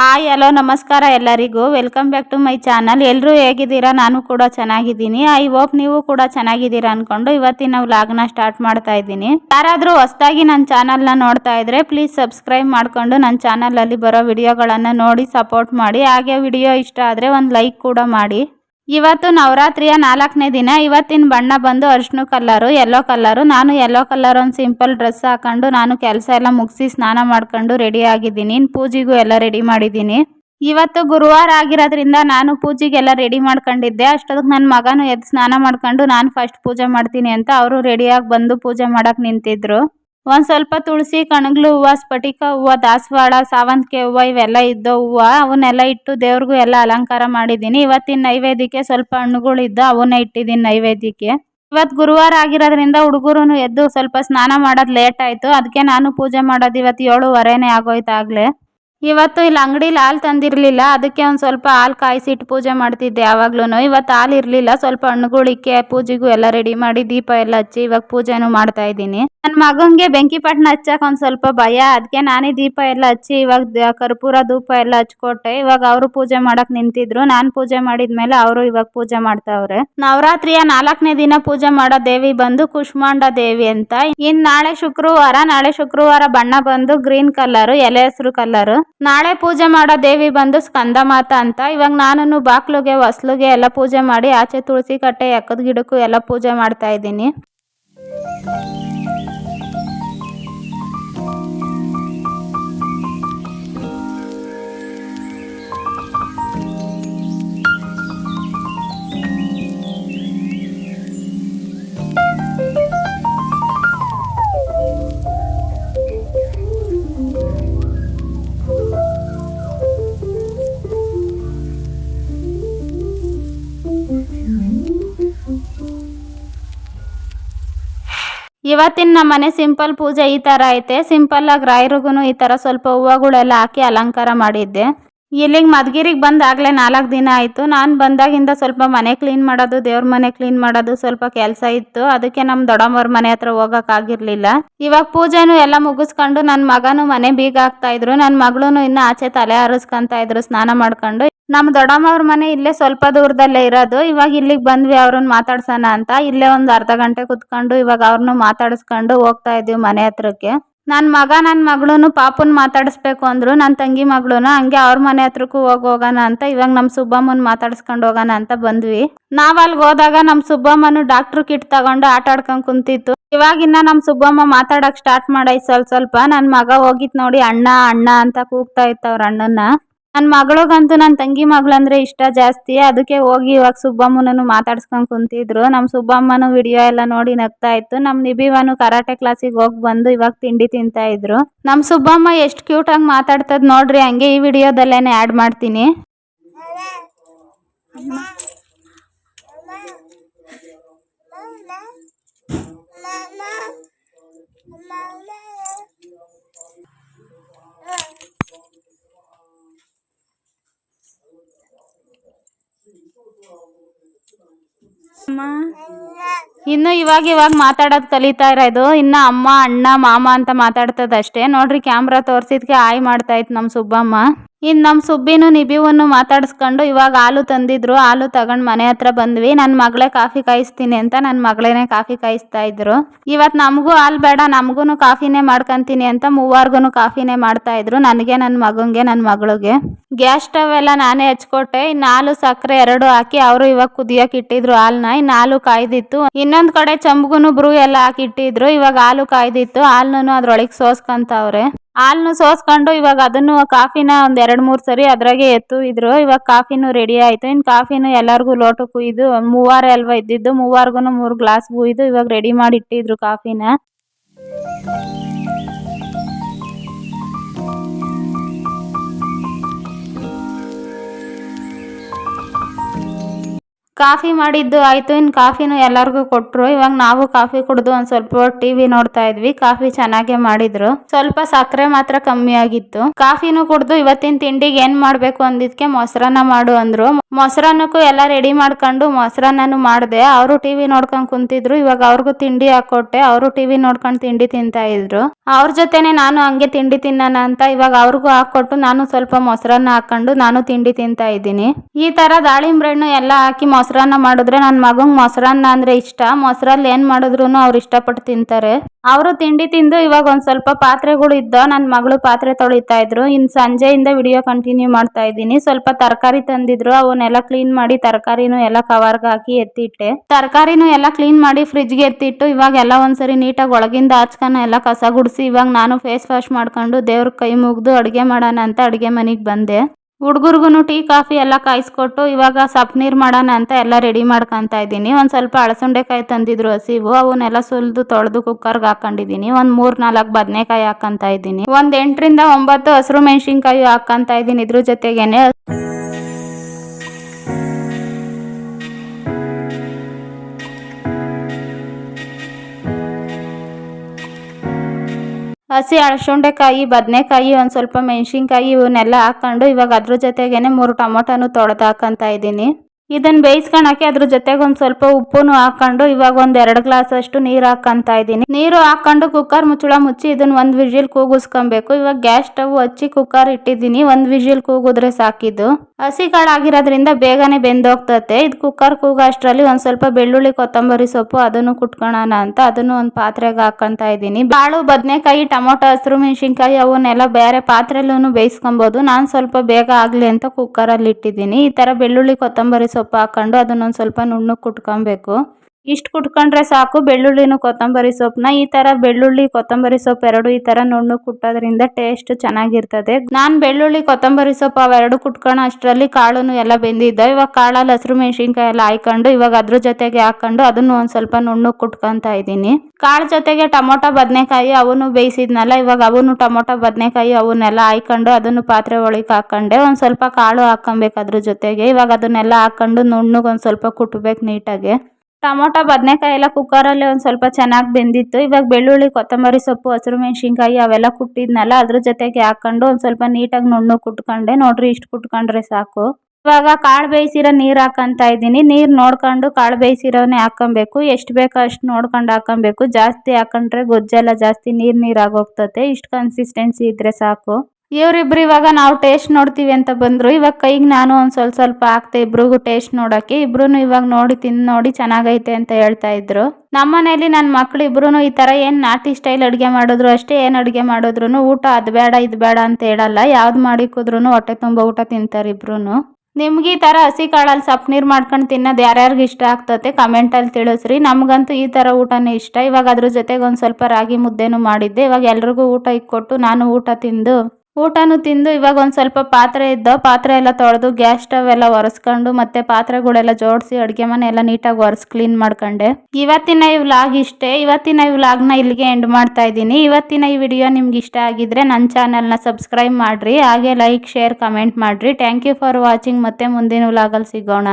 Hi, hello, ನಮಸ್ಕಾರ ಎಲ್ಲರಿಗೂ. Welcome back to my channel ಎಲ್ಲರೂ ಹೇಗಿದ್ದೀರಾ? ನಾನು ಕೂಡ ಚೆನ್ನಾಗಿದ್ದೀನಿ. ಐ ಹೋಪ್ ನೀವು ಕೂಡ ಚೆನ್ನಾಗಿದ್ದೀರಾ ಅಂದ್ಕೊಂಡು ಇವತ್ತಿನ ವ್ಲಾಗ್ನ ಸ್ಟಾರ್ಟ್ ಮಾಡ್ತಾ ಇದ್ದೀನಿ. ಯಾರಾದರೂ ಹೊಸದಾಗಿ ನನ್ನ ಚಾನಲ್ನ ನೋಡ್ತಾ ಇದ್ರೆ ಪ್ಲೀಸ್ ಸಬ್ಸ್ಕ್ರೈಬ್ ಮಾಡಿಕೊಂಡು ನನ್ನ ಚಾನಲಲ್ಲಿ ಬರೋ ವಿಡಿಯೋಗಳನ್ನು ನೋಡಿ ಸಪೋರ್ಟ್ ಮಾಡಿ. ಹಾಗೆ ವಿಡಿಯೋ ಇಷ್ಟ ಆದರೆ ಒಂದು ಲೈಕ್ ಕೂಡ ಮಾಡಿ. ಇವತ್ತು ನವರಾತ್ರಿಯ ನಾಲ್ಕನೇ ದಿನ, ಇವತ್ತಿನ ಬಣ್ಣ ಬಂದು ಅರ್ಶಿನ ಕಲ್ಲರು ಯೆಲ್ಲೋ ಕಲ್ಲರು. ನಾನು ಯೆಲ್ಲೋ ಕಲರ್ ಒಂದು ಸಿಂಪಲ್ ಡ್ರೆಸ್ ಹಾಕೊಂಡು ನಾನು ಕೆಲಸ ಎಲ್ಲ ಮುಗಿಸಿ ಸ್ನಾನ ಮಾಡ್ಕೊಂಡು ರೆಡಿ ಆಗಿದ್ದೀನಿ. ಪೂಜೆಗೂ ಎಲ್ಲ ರೆಡಿ ಮಾಡಿದ್ದೀನಿ. ಇವತ್ತು ಗುರುವಾರ ಆಗಿರೋದ್ರಿಂದ ನಾನು ಪೂಜೆಗೆಲ್ಲ ರೆಡಿ ಮಾಡ್ಕೊಂಡಿದ್ದೆ. ಅಷ್ಟೊತ್ತಿಗೆ ನನ್ನ ಮಗನೂ ಎದ್ದು ಸ್ನಾನ ಮಾಡ್ಕೊಂಡು ನಾನು ಫಸ್ಟ್ ಪೂಜೆ ಮಾಡ್ತೀನಿ ಅಂತ ಅವರು ರೆಡಿಯಾಗಿ ಬಂದು ಪೂಜೆ ಮಾಡಕ್ಕೆ ನಿಂತಿದ್ರು. ಒಂದ್ ಸ್ವಲ್ಪ ತುಳಸಿ, ಕಣಗ್ಲು ಹೂವು, ಸ್ಫಟಿಕ ಹೂವು, ದಾಸವಾಳ, ಸಾವಂತಿಗೆ ಹೂವು ಇವೆಲ್ಲ ಇದ್ದೋ ಹೂವು ಅವನ್ನೆಲ್ಲ ಇಟ್ಟು ದೇವ್ರಿಗೂ ಎಲ್ಲ ಅಲಂಕಾರ ಮಾಡಿದ್ದೀನಿ. ಇವತ್ತಿನ ನೈವೇದ್ಯಕ್ಕೆ ಸ್ವಲ್ಪ ಹಣ್ಣುಗಳು ಇದ್ದು ಅವನ್ನ ಇಟ್ಟಿದ್ದೀನಿ ನೈವೇದ್ಯಕ್ಕೆ. ಇವತ್ತು ಗುರುವಾರ ಆಗಿರೋದ್ರಿಂದ ಹುಡುಗರು ಎದ್ದು ಸ್ವಲ್ಪ ಸ್ನಾನ ಮಾಡೋದು ಲೇಟ್ ಆಯ್ತು. ಅದಕ್ಕೆ ನಾನು ಪೂಜೆ ಮಾಡೋದು ಇವತ್ತು ಏಳುವರೆನೇ ಆಗೋಯ್ತು ಆಗ್ಲೇ. ಇವತ್ತು ಇಲ್ಲಿ ಅಂಗಡಿಲಿ ಹಾಲು ತಂದಿರಲಿಲ್ಲ. ಅದಕ್ಕೆ ಒಂದು ಸ್ವಲ್ಪ ಹಾಲು ಕಾಯಿಸಿಟ್ಟು ಪೂಜೆ ಮಾಡ್ತಿದ್ದೆ ಯಾವಾಗ್ಲೂ ಇವತ್ತು ಹಾಲು ಇರಲಿಲ್ಲ. ಸ್ವಲ್ಪ ಹಣ್ಣುಗಳಿಕ್ಕೆ ಪೂಜೆಗೂ ಎಲ್ಲ ರೆಡಿ ಮಾಡಿ ದೀಪ ಎಲ್ಲ ಹಚ್ಚಿ ಇವಾಗ ಪೂಜೆನೂ ಮಾಡ್ತಾ ಇದ್ದೀನಿ. ನನ್ನ ಮಗಂಗೆ ಬೆಂಕಿ ಪಟ್ಟಣ ಹಚ್ಚಕ್ಕೆ ಒಂದು ಸ್ವಲ್ಪ ಭಯ. ಅದಕ್ಕೆ ನಾನೇ ದೀಪ ಎಲ್ಲ ಹಚ್ಚಿ ಇವಾಗ ಕರ್ಪೂರ ಧೂಪ ಎಲ್ಲ ಹಚ್ಕೊಟ್ಟೆ. ಇವಾಗ ಅವರು ಪೂಜೆ ಮಾಡಕ್ ನಿಂತಿದ್ರು. ನಾನು ಪೂಜೆ ಮಾಡಿದ್ಮೇಲೆ ಅವರು ಇವಾಗ ಪೂಜೆ ಮಾಡ್ತಾವ್ರೆ. ನವರಾತ್ರಿಯ ನಾಲ್ಕನೇ ದಿನ ಪೂಜೆ ಮಾಡೋ ದೇವಿ ಬಂದು ಕುಷ್ಮಾಂಡ ದೇವಿ ಅಂತ. ಇನ್ ನಾಳೆ ಶುಕ್ರವಾರ ನಾಳೆ ಶುಕ್ರವಾರ ಬಣ್ಣ ಬಂದು ಗ್ರೀನ್ ಕಲರ್, ಎಲೆ ಹಸಿರು ಕಲರ್. ನಾಳೆ ಪೂಜೆ ಮಾಡೋ ದೇವಿ ಬಂದು ಸ್ಕಂದ ಮಾತ ಅಂತ. ಇವಾಗ ನಾನು ಬಾಕ್ಲುಗೆ, ಹೊಸ್ಲುಗೆ ಎಲ್ಲ ಪೂಜೆ ಮಾಡಿ ಆಚೆ ತುಳಸಿ ಕಟ್ಟೆ, ಎಕ್ಕದ ಗಿಡಕ್ಕೂ ಎಲ್ಲ ಪೂಜೆ ಮಾಡ್ತಾ ಇದ್ದೀನಿ. ಇವತ್ತಿನ ನಮ್ಮ ಮನೆ ಸಿಂಪಲ್ ಪೂಜೆ ಈ ಥರ ಐತೆ. ಸಿಂಪಲ್ ಆಗಿ ರಾಯರಿಗೂ ಈ ಥರ ಸ್ವಲ್ಪ ಹೂವುಗಳೆಲ್ಲ ಹಾಕಿ ಅಲಂಕಾರ ಮಾಡಿದ್ದೆ. ಇಲ್ಲಿಗೆ ಮಧುಗಿರಿಗೆ ಬಂದಾಗಲೇ ನಾಲ್ಕು ದಿನ ಆಯಿತು. ನಾನು ಬಂದಾಗಿಂದ ಸ್ವಲ್ಪ ಮನೆ ಕ್ಲೀನ್ ಮಾಡೋದು, ದೇವ್ರ ಮನೆ ಕ್ಲೀನ್ ಮಾಡೋದು ಸ್ವಲ್ಪ ಕೆಲಸ ಇತ್ತು. ಅದಕ್ಕೆ ನಮ್ಮ ದೊಡ್ಡಮ್ಮವ್ರ ಮನೆ ಹತ್ರ ಹೋಗೋಕ್ಕಾಗಿರಲಿಲ್ಲ ಇವಾಗ ಪೂಜೆನೂ ಎಲ್ಲ ಮುಗಿಸ್ಕೊಂಡು ನನ್ನ ಮಗನೂ ಮನೆ ಬೀಗ ಹಾಕ್ತಾ ಇದ್ರು. ನನ್ನ ಮಗಳೂ ಇನ್ನೂ ಆಚೆ ತಲೆ ಹರಿಸ್ಕೊಂತ ಇದ್ರು ಸ್ನಾನ ಮಾಡ್ಕೊಂಡು. ನಮ್ಮ ದೊಡ್ಡಮ್ಮವ್ರ ಮನೆ ಇಲ್ಲೇ ಸ್ವಲ್ಪ ದೂರದಲ್ಲೇ ಇರೋದು. ಇವಾಗ ಇಲ್ಲಿಗೆ ಬಂದ್ವಿ ಅವ್ರನ್ನ ಮಾತಾಡ್ಸೋಣ ಅಂತ. ಇಲ್ಲೇ ಒಂದು ಅರ್ಧ ಗಂಟೆ ಕುತ್ಕೊಂಡು ಇವಾಗ ಅವ್ರನ್ನೂ ಮಾತಾಡಿಸ್ಕೊಂಡು ಹೋಗ್ತಾ ಇದ್ದೀವಿ ಮನೆ ಹತ್ರಕ್ಕೆ. ನನ್ನ ಮಗ ನನ್ನ ಮಗಳೂ ಪಾಪನ್ ಮಾತಾಡಿಸ್ಬೇಕು ಅಂದ್ರು. ನನ್ನ ತಂಗಿ ಮಗಳೂ ಹಂಗೆ ಅವ್ರ ಮನೆ ಹತ್ರಕ್ಕೂ ಹೋಗಿ ಹೋಗೋಣ ಅಂತ. ಇವಾಗ ನಮ್ಮ ಸುಬ್ಬಮ್ಮನ ಮಾತಾಡಿಸ್ಕೊಂಡು ಹೋಗೋಣ ಅಂತ ಬಂದ್ವಿ. ನಾವು ಅಲ್ಲಿಗೆ ಹೋದಾಗ ನಮ್ಮ ಸುಬ್ಬಮ್ಮನು ಡಾಕ್ಟರ್ ಕಿಟ್ ತಗೊಂಡು ಆಟ ಆಡ್ಕೊಂಡು ಕುಂತಿತ್ತು. ಇವಾಗಿನ್ನ ನಮ್ಮ ಸುಬ್ಬಮ್ಮ ಮಾತಾಡಕ್ ಸ್ಟಾರ್ಟ್ ಮಾಡೈತ್ ಸ್ವಲ್ಪ ಸ್ವಲ್ಪ. ನನ್ನ ಮಗ ಹೋಗಿತ್ ನೋಡಿ ಅಣ್ಣ ಅಣ್ಣ ಅಂತ ಕೂಗ್ತಾ ಇತ್ತು ಅವ್ರ ಅಣ್ಣನ ನನ್ನ ಮಗಳಿಗಂತೂ ನನ್ನ ತಂಗಿ ಮಗಳಂದ್ರೆ ಇಷ್ಟ ಜಾಸ್ತಿ. ಅದಕ್ಕೆ ಹೋಗಿ ಇವಾಗ ಸುಬ್ಬಮ್ಮನನ್ನು ಮಾತಾಡ್ಸ್ಕೊಂಡು ಕುಂತಿದ್ರು. ನಮ್ಮ ಸುಬ್ಬಮ್ಮನು ವಿಡಿಯೋ ಎಲ್ಲ ನೋಡಿ ನಗ್ತಾ ಇತ್ತು. ನಮ್ಮ ನಿಬಿವನು ಕರಾಟೆ ಕ್ಲಾಸಿಗೆ ಹೋಗಿ ಬಂದು ಇವಾಗ ತಿಂಡಿ ತಿಂತಾ ಇದ್ರು. ನಮ್ಮ ಸುಬ್ಬಮ್ಮ ಎಷ್ಟು ಕ್ಯೂಟ್ ಆಗಿ ಮಾತಾಡ್ತದ್ ನೋಡ್ರಿ, ಹಂಗೆ ಈ ವಿಡಿಯೋದಲ್ಲೇನೆ ಆ್ಯಡ್ ಮಾಡ್ತೀನಿ. ಇನ್ನು ಇವಾಗ ಇವಾಗ ಮಾತಾಡೋದು ಕಲಿತಾ ಇರೋದು ಇನ್ನ ಅಮ್ಮ ಅಣ್ಣ ಮಾಮ ಅಂತ ಮಾತಾಡ್ತದ ಅಷ್ಟೇ ನೋಡ್ರಿ ಕ್ಯಾಮ್ರಾ ತೋರ್ಸಿದ್ಕೆ ಆಯ್ ಮಾಡ್ತಾ ಇತ್ತು ನಮ್ಮ ಸುಬ್ಬಮ್ಮ. ಇನ್ನು ನಮ್ಮ ಸುಬ್ಬಿನು ನಿಬಿವನ್ನು ಮಾತಾಡಿಸ್ಕೊಂಡು ಇವಾಗ ಹಾಲು ತಂದಿದ್ರು, ಹಾಲು ತಗೊಂಡು ಮನೆ ಹತ್ರ ಬಂದ್ವಿ. ನನ್ನ ಮಗಳೇ ಕಾಫಿ ಕಾಯಿಸ್ತೀನಿ ಅಂತ ನನ್ನ ಮಗಳೇನೆ ಕಾಫಿ ಕಾಯಿಸ್ತಾ ಇದ್ರು. ಇವತ್ತು ನಮಗೂ ಹಾಲು ಬೇಡ ನಮಗೂ ಕಾಫಿನೇ ಮಾಡ್ಕೊಂತೀನಿ ಅಂತ ಮೂವಾರ್ಗು ಕಾಫಿನೇ ಮಾಡ್ತಾ ಇದ್ರು, ನನಗೆ ನನ್ನ ಮಗಂಗೆ ನನ್ನ ಮಗಳಿಗೆ. ಗ್ಯಾಸ್ ಸ್ಟವ್ ಎಲ್ಲ ನಾನೇ ಹಚ್ಕೊಟ್ಟೆ. ಇನ್ನು ಹಾಲು ಸಕ್ಕರೆ ಎರಡು ಹಾಕಿ ಅವರು ಇವಾಗ ಕುದಿಯಕ್ಕೆ ಇಟ್ಟಿದ್ರು ಹಾಲ್ನ. ಇನ್ನು ಹಾಲು ಕಾಯ್ದಿತ್ತು. ಇನ್ನೊಂದು ಕಡೆ ಚಂಬುಗೂ ಬ್ರೂ ಎಲ್ಲ ಹಾಕಿ ಇಟ್ಟಿದ್ರು. ಇವಾಗ ಹಾಲು ಕಾಯ್ದಿತ್ತು. ಹಾಲ್ನು ಅದ್ರೊಳಗೆ ಸೋಸ್ಕೊಂತವ್ರೆ. ಹಾಲ್ನು ಸೋಸ್ಕೊಂಡು ಇವಾಗ ಅದನ್ನು ಕಾಫಿನ ಒಂದು ಎರಡು ಮೂರು ಸರಿ ಅದ್ರಾಗೆ ಎತ್ತು ಇದ್ರು. ಇವಾಗ ಕಾಫಿನೂ ರೆಡಿ ಆಯ್ತು. ಇನ್ನು ಕಾಫಿನೂ ಎಲ್ಲರಿಗೂ ಲೋಟ ಕುಯ್ದು ಮೂವಾರ ಅಲ್ವಾ ಇದ್ದಿದ್ದು. ಮೂವಾರ್ಗು ಮೂರು ಗ್ಲಾಸ್ ಕುಯ್ದು ಇವಾಗ ರೆಡಿ ಮಾಡಿ ಇಟ್ಟಿದ್ರು ಕಾಫಿನ. ಕಾಫಿ ಮಾಡಿದ್ದು ಆಯ್ತು ಇನ್ನು ಕಾಫಿನೂ ಎಲ್ಲರಿಗೂ ಕೊಟ್ಟರು ಇವಾಗ ನಾವು ಕಾಫಿ ಕುಡಿದು ಒಂದು ಸ್ವಲ್ಪ ಟಿವಿ ನೋಡ್ತಾ ಇದ್ವಿ, ಕಾಫಿ ಚೆನ್ನಾಗೆ ಮಾಡಿದ್ರು. ಸ್ವಲ್ಪ ಸಕ್ಕರೆ ಮಾತ್ರ ಕಮ್ಮಿ ಆಗಿತ್ತು. ಕಾಫಿನೂ ಕುಡಿದು ಇವತ್ತಿನ ತಿಂಡಿಗೆ ಏನ್ ಮಾಡ್ಬೇಕು ಅಂದಿದ್ಕೆ ಮೊಸರನ್ನ ಮಾಡು ಅಂದ್ರು. ಮೊಸರನ್ನಕ್ಕೂ ಎಲ್ಲ ರೆಡಿ ಮಾಡ್ಕೊಂಡು ಮೊಸರನ್ನನು ಮಾಡಿದೆ. ಅವರು ಟಿವಿ ನೋಡ್ಕೊಂಡು ಕುಂತಿದ್ರು. ಇವಾಗ ಅವ್ರಿಗೂ ತಿಂಡಿ ಹಾಕೊಟ್ಟೆ. ಅವರು ಟಿವಿ ನೋಡ್ಕೊಂಡು ತಿಂಡಿ ತಿಂತಾ ಇದ್ರು. ಅವ್ರ ಜೊತೆನೆ ನಾನು ಹಂಗೆ ತಿಂಡಿ ತಿನ್ನೋಣ ಅಂತ ಇವಾಗ ಅವ್ರಿಗೂ ಹಾಕೊಟ್ಟು ನಾನು ಸ್ವಲ್ಪ ಮೊಸರನ್ನ ಹಾಕೊಂಡು ನಾನು ತಿಂಡಿ ತಿಂತಾ ಇದ್ದೀನಿ. ಈ ತರ ದಾಳಿಂಬ್ರೆ ಎಲ್ಲ ಹಾಕಿ ಮೊಸರನ್ನ ಮಾಡಿದ್ರೆ ನನ್ನ ಮಗಂಗ್ ಮೊಸರನ್ನ ಅಂದ್ರೆ ಇಷ್ಟ. ಮೊಸರಲ್ಲಿ ಏನ್ ಮಾಡಿದ್ರು ಅವ್ರು ಇಷ್ಟಪಟ್ಟು ತಿಂತಾರೆ. ಅವರು ತಿಂಡಿ ತಿಂದು ಇವಾಗ ಒಂದ್ ಸ್ವಲ್ಪ ಪಾತ್ರೆಗಳು ಇದ್ದ ನನ್ನ ಮಗಳು ಪಾತ್ರೆ ತೊಳಿತಾ ಇದ್ರು. ಇನ್ ಸಂಜೆಯಿಂದ ವಿಡಿಯೋ ಕಂಟಿನ್ಯೂ ಮಾಡ್ತಾ ಇದ್ದೀನಿ. ಸ್ವಲ್ಪ ತರಕಾರಿ ತಂದಿದ್ರು. ಅವನ್ನೆಲ್ಲ ಕ್ಲೀನ್ ಮಾಡಿ ತರಕಾರಿನೂ ಎಲ್ಲ ಕವರ್ಗೆ ಹಾಕಿ ಎತ್ತಿಟ್ಟೆ. ತರಕಾರಿನೂ ಎಲ್ಲ ಕ್ಲೀನ್ ಮಾಡಿ ಫ್ರಿಜ್ಗೆ ಎತ್ತಿಟ್ಟು ಇವಾಗ ಎಲ್ಲ ಒಂದ್ಸರಿ ನೀಟಾಗಿ ಒಳಗಿಂದ ಆಚ್ಕನ ಎಲ್ಲ ಕಸ ಗುಡಿಸಿ ಇವಾಗ ನಾನು ಫೇಸ್ ವಾಶ್ ಮಾಡ್ಕೊಂಡು ದೇವ್ರ ಕೈ ಮುಗ್ದು ಅಡುಗೆ ಮಾಡೋಣ ಅಂತ ಅಡುಗೆ ಮನೆಗೆ ಬಂದೆ. ಹುಡುಗರ್ಗು ಟೀ, ಕಾಫಿ ಎಲ್ಲ ಕಾಯಿಸ್ಕೊಟ್ಟು ಇವಾಗ ಸಪ್ ನೀರು ಮಾಡೋಣ ಅಂತ ಎಲ್ಲ ರೆಡಿ ಮಾಡ್ಕೊತಾ ಇದ್ದೀನಿ. ಒಂದು ಸ್ವಲ್ಪ ಅಳಸಂಡೆಕಾಯಿ ತಂದಿದ್ರು ಹಸಿವು, ಅವನ್ನೆಲ್ಲ ಸುಲಿದು ತೊಳೆದು ಕುಕ್ಕರ್ಗೆ ಹಾಕೊಂಡಿದ್ದೀನಿ ಒಂದು ಮೂರು ನಾಲ್ಕು ಬದನೆಕಾಯಿ ಹಾಕೊಂತ ಇದ್ದೀನಿ. ಒಂದು ಎಂಟರಿಂದ ಒಂಬತ್ತು ಹಸಿರು ಮೆಣಸಿನ್ಕಾಯಿ ಹಾಕಂತ ಇದ್ದೀನಿ ಇದ್ರ ಜೊತೆಗೇನೆ. ಹಸಿ ಅಳಸಂಡೆಕಾಯಿ ಬದನೆಕಾಯಿ, ಒಂದು ಸ್ವಲ್ಪ ಮೆಣಸಿನ್ಕಾಯಿ ಇವನ್ನೆಲ್ಲ ಹಾಕೊಂಡು ಇವಾಗ ಅದ್ರ ಜೊತೆಗೇನೆ ಮೂರು ಟೊಮೊಟೊನು ತೊಳೆದು ಹಾಕಂತ ಇದ್ದೀನಿ. ಇದನ್ನು ಬೇಯಿಸ್ಕೊಳಕ್ಕೆ ಅದ್ರ ಜೊತೆಗೆ ಒಂದು ಸ್ವಲ್ಪ ಉಪ್ಪುನು ಹಾಕೊಂಡು ಇವಾಗ ಒಂದು ಎರಡು ಗ್ಲಾಸ್ ಅಷ್ಟು ನೀರು ಹಾಕಂತ ಇದ್ದೀನಿ. ನೀರು ಹಾಕೊಂಡು ಕುಕ್ಕರ್ ಮುಚ್ಚಳ ಮುಚ್ಚಿ ಇದನ್ನ ಒಂದು ವಿಜಿಲ್ ಕೂಗಿಸ್ಕೊಬೇಕು. ಇವಾಗ ಗ್ಯಾಸ್ ಸ್ಟವ್ ಹಚ್ಚಿ ಕುಕ್ಕರ್ ಇಟ್ಟಿದ್ದೀನಿ. ಒಂದು ವಿಜಿಲ್ ಕೂಗಿದ್ರೆ ಸಾಕಿದ್ದು. ಹಸಿ ಕಾಳು ಆಗಿರೋದ್ರಿಂದ ಬೇಗನೆ ಬೆಂದೋಗ್ತತೆ. ಇದು ಕುಕ್ಕರ್ ಕೂಗೋ ಅಷ್ಟರಲ್ಲಿ ಒಂದು ಸ್ವಲ್ಪ ಬೆಳ್ಳುಳ್ಳಿ, ಕೊತ್ತಂಬರಿ ಸೊಪ್ಪು ಅದನ್ನು ಕುಟ್ಕೊಳ್ಳೋಣ ಅಂತ ಅದನ್ನು ಒಂದು ಪಾತ್ರೆಗೆ ಹಾಕಂತ ಇದ್ದೀನಿ. ಬಾಳು, ಬದನೆಕಾಯಿ, ಟೊಮೊಟೊ, ಹಸಿರು, ಮೆಣಸಿನ್ಕಾಯಿ ಅವನ್ನೆಲ್ಲ ಬೇರೆ ಪಾತ್ರೆಲ್ಲೂ ಬೇಯಿಸ್ಕೊಬೋದು. ನಾನು ಸ್ವಲ್ಪ ಬೇಗ ಆಗಲಿ ಅಂತ ಕುಕ್ಕರಲ್ಲಿ ಇಟ್ಟಿದ್ದೀನಿ. ಈ ಥರ ಬೆಳ್ಳುಳ್ಳಿ, ಕೊತ್ತಂಬರಿ ಸೊಪ್ಪು ಹಾಕ್ಕೊಂಡು ಅದನ್ನೊಂದು ಸ್ವಲ್ಪ ನುಣ್ಣಗೆ ಕುಟ್ಕೊಬೇಕು. ಇಷ್ಟು ಕುಟ್ಕೊಂಡ್ರೆ ಸಾಕು. ಬೆಳ್ಳುಳ್ಳಿನೂ ಕೊತ್ತಂಬರಿ ಸೊಪ್ಪನ್ನ ಈ ತರ ಬೆಳ್ಳುಳ್ಳಿ, ಕೊತ್ತಂಬರಿ ಸೊಪ್ಪು ಎರಡು ಈ ತರ ನುಣ್ಣು ಕುಟ್ಟೋದ್ರಿಂದ ಟೇಸ್ಟ್ ಚೆನ್ನಾಗಿರ್ತದೆ. ನಾನು ಬೆಳ್ಳುಳ್ಳಿ, ಕೊತ್ತಂಬರಿ ಸೊಪ್ಪು ಅವೆರಡು ಕುಟ್ಕೊಳ್ಳೋ ಅಷ್ಟರಲ್ಲಿ ಕಾಳು ಎಲ್ಲ ಬೆಂದಿದ್ದ. ಇವಾಗ ಕಾಳಲ್ಲಿ ಹಸಿರು ಮೆಣಸಿನ್ಕಾಯಿ ಎಲ್ಲ ಹಾಯ್ಕೊಂಡು, ಇವಾಗ ಅದ್ರ ಜೊತೆಗೆ ಹಾಕೊಂಡು ಅದನ್ನು ಒಂದು ಸ್ವಲ್ಪ ನುಣ್ಣು ಕುಟ್ಕೊಂತ ಇದ್ದೀನಿ. ಕಾಳು ಜೊತೆಗೆ ಟೊಮೊಟೊ, ಬದನೆಕಾಯಿ ಅವನು ಬೇಯಿಸಿದ್ನಲ್ಲ, ಇವಾಗ ಅವನು ಟೊಮೊಟೊ, ಬದನೆಕಾಯಿ ಅವನ್ನೆಲ್ಲ ಹಾಯ್ಕೊಂಡು ಅದನ್ನು ಪಾತ್ರೆ ಒಳಗೆ ಹಾಕೊಂಡೆ. ಒಂದು ಸ್ವಲ್ಪ ಕಾಳು ಹಾಕೊಬೇಕು ಅದ್ರ ಜೊತೆಗೆ. ಇವಾಗ ಅದನ್ನೆಲ್ಲ ಹಾಕೊಂಡು ನುಣ್ಣಗೆ ಒಂದು ಸ್ವಲ್ಪ ಕುಟ್ಬೇಕು ನೀಟಾಗಿ. ಟೊಮೊಟೊ, ಬದನೆಕಾಯಿ ಎಲ್ಲ ಕುಕ್ಕರಲ್ಲಿ ಒಂದು ಸ್ವಲ್ಪ ಚೆನ್ನಾಗಿ ಬೆಂದಿತ್ತು. ಇವಾಗ ಬೆಳ್ಳುಳ್ಳಿ, ಕೊತ್ತಂಬರಿ ಸೊಪ್ಪು, ಹಸಿರು ಮೆಣಸಿನ್ಕಾಯಿ ಅವೆಲ್ಲ ಕುಟ್ಟಿದ್ನಲ್ಲ, ಅದ್ರ ಜೊತೆಗೆ ಹಾಕೊಂಡು ಒಂದು ಸ್ವಲ್ಪ ನೀಟಾಗಿ ನುಣ್ಣು ಕುಟ್ಕೊಂಡೆ. ನೋಡ್ರಿ ಇಷ್ಟು ಕುಟ್ಕೊಂಡ್ರೆ ಸಾಕು. ಇವಾಗ ಕಾಳು ಬೇಯಿಸಿರೋ ನೀರು ಹಾಕಂತ ಇದ್ದೀನಿ. ನೀರು ನೋಡ್ಕೊಂಡು ಕಾಳು ಬೇಯಿಸಿರೋನೇ ಹಾಕೊಬೇಕು. ಎಷ್ಟು ಬೇಕೋ ಅಷ್ಟು ನೋಡ್ಕೊಂಡು ಹಾಕೊಬೇಕು. ಜಾಸ್ತಿ ಹಾಕೊಂಡ್ರೆ ಗೊಜ್ಜೆಲ್ಲ ಜಾಸ್ತಿ ನೀರು ನೀರಾಗೋಗ್ತತೆ ಇಷ್ಟು ಕನ್ಸಿಸ್ಟೆನ್ಸಿ ಇದ್ರೆ ಸಾಕು. ಇವರಿಬ್ರು ಇವಾಗ ನಾವು ಟೇಸ್ಟ್ ನೋಡ್ತೀವಿ ಅಂತ ಬಂದರು. ಇವಾಗ ಕೈಗೆ ನಾನು ಒಂದು ಸ್ವಲ್ಪ ಸ್ವಲ್ಪ ಹಾಕ್ತೆ ಇಬ್ರಿಗೂ ಟೇಸ್ಟ್ ನೋಡೋಕ್ಕೆ. ಇಬ್ರು ಇವಾಗ ನೋಡಿ ತಿಂದು ನೋಡಿ ಚೆನ್ನಾಗೈತೆ ಅಂತ ಹೇಳ್ತಾ ಇದ್ರು. ನಮ್ಮ ಮನೇಲಿ ನನ್ನ ಮಕ್ಳು ಇಬ್ರು ಈ ಥರ ಏನು ನಾಟಿ ಸ್ಟೈಲ್ ಅಡುಗೆ ಮಾಡಿದ್ರು ಅಷ್ಟೇ, ಏನು ಅಡುಗೆ ಮಾಡಿದ್ರು ಊಟ ಅದು ಬೇಡ, ಇದು ಬೇಡ ಅಂತ ಹೇಳಲ್ಲ. ಯಾವ್ದು ಮಾಡಿ ಕುದ್ರೂ ಹೊಟ್ಟೆ ತುಂಬ ಊಟ ತಿಂತಾರೆ ಇಬ್ರು ನಿಮ್ಗೆ ಈ ಥರ ಹಸಿ ಕಾಳಲ್ಲಿ ಸಪ್ ನೀರು ಮಾಡ್ಕೊಂಡು ತಿನ್ನೋದು ಯಾರ್ಯಾರಿಗೆ ಇಷ್ಟ ಆಗ್ತತೆ ಕಮೆಂಟಲ್ಲಿ ತಿಳಿಸ್ರಿ. ನಮಗಂತೂ ಈ ಥರ ಊಟನೇ ಇಷ್ಟ. ಇವಾಗ ಅದ್ರ ಜೊತೆಗೆ ಒಂದು ಸ್ವಲ್ಪ ರಾಗಿ ಮುದ್ದೆನೂ ಮಾಡಿದ್ದೆ. ಇವಾಗ ಎಲ್ರಿಗೂ ಊಟ ಇಕ್ಕೊಟ್ಟು ನಾನು ಊಟ ತಿಂದು ಊಟನು ತಿಂದು ಇವಾಗ ಒಂದು ಸ್ವಲ್ಪ ಪಾತ್ರೆ ಇದ್ದೋ, ಪಾತ್ರೆ ಎಲ್ಲ ತೊಳೆದು ಗ್ಯಾಸ್ ಸ್ಟವ್ ಎಲ್ಲ ಒರೆಸ್ಕೊಂಡು ಮತ್ತೆ ಪಾತ್ರೆಗಳೆಲ್ಲ ಜೋಡಿಸಿ ಅಡುಗೆ ಮನೆ ಎಲ್ಲ ನೀಟಾಗಿ ಒರೆಸ್ ಕ್ಲೀನ್ ಮಾಡ್ಕೊಂಡೆ. ಇವತ್ತಿನ ಈ ವ್ಲಾಗ್ ಇಷ್ಟೇ. ಇವತ್ತಿನ ಈ ವ್ಲಾಗ್ನ ಇಲ್ಲಿಗೆ ಎಂಡ್ ಮಾಡ್ತಾ ಇದ್ದೀನಿ. ಇವತ್ತಿನ ಈ ವಿಡಿಯೋ ನಿಮ್ಗೆ ಇಷ್ಟ ಆಗಿದ್ರೆ ನನ್ನ ಚಾನಲ್ನ ಸಬ್ಸ್ಕ್ರೈಬ್ ಮಾಡಿರಿ. ಹಾಗೆ ಲೈಕ್ ಶೇರ್ ಕಮೆಂಟ್ ಮಾಡಿರಿ. ಥ್ಯಾಂಕ್ ಯು ಫಾರ್ ವಾಚಿಂಗ್ ಮತ್ತೆ ಮುಂದಿನ ವ್ಲಾಗಲ್ಲಿ ಸಿಗೋಣ.